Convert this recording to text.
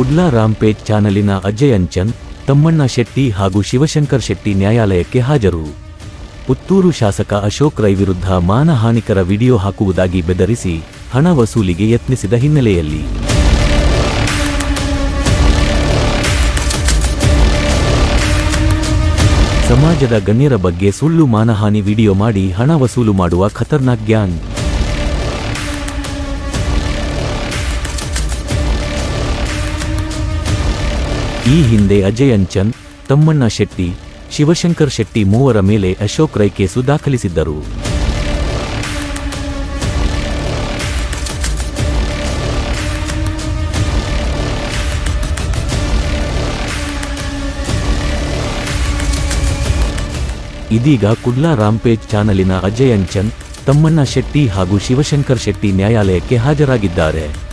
Kudla rampage ಚಾನಲಿನ ಅಜಯ್ ಅಂಚನ್, ತಮ್ಮಣ್ಣ ಶೆಟ್ಟಿ ಹಾಗೂ ಶಿವಶಂಕರ್ ಶೆಟ್ಟಿ ನ್ಯಾಯಾಲಯಕ್ಕೆ ಹಾಜರು. ಪುತ್ತೂರು ಶಾಸಕ ಅಶೋಕ್ ರೈ ವಿರುದ್ಧ ಮಾನಹಾನಿಕರ ವಿಡಿಯೋ ಹಾಕುವುದಾಗಿ ಬೆದರಿಸಿ ಹಣ ವಸೂಲಿಗೆ ಯತ್ನಿಸಿದ ಹಿನ್ನೆಲೆಯಲ್ಲಿ. ಸಮಾಜದ ಗಣ್ಯರ ಬಗ್ಗೆ ಸುಳ್ಳು ಮಾನಹಾನಿ ವಿಡಿಯೋ ಮಾಡಿ ಹಣ ವಸೂಲು ಮಾಡುವ ಖತರ್ನಾಕ್ ಗ್ಯಾಂಗ್. ಈ ಹಿಂದೆ ಅಜಯ್ ಅಂಚನ್, ತಮ್ಮಣ್ಣ ಶೆಟ್ಟಿ, ಶಿವಶಂಕರ್ ಶೆಟ್ಟಿ ಮೂವರ ಮೇಲೆ ಅಶೋಕ್ ರೈ ಕೇಸು ದಾಖಲಿಸಿದ್ದರು. ಇದೀಗ ಕುಡ್ಲಾ ರಾಂಪೇಜ್ ಚಾನಲಿನ ಅಜಯ್ ಅಂಚನ್, ತಮ್ಮಣ್ಣ ಶೆಟ್ಟಿ ಹಾಗೂ ಶಿವಶಂಕರ್ ಶೆಟ್ಟಿ ನ್ಯಾಯಾಲಯಕ್ಕೆ ಹಾಜರಾಗಿದ್ದಾರೆ.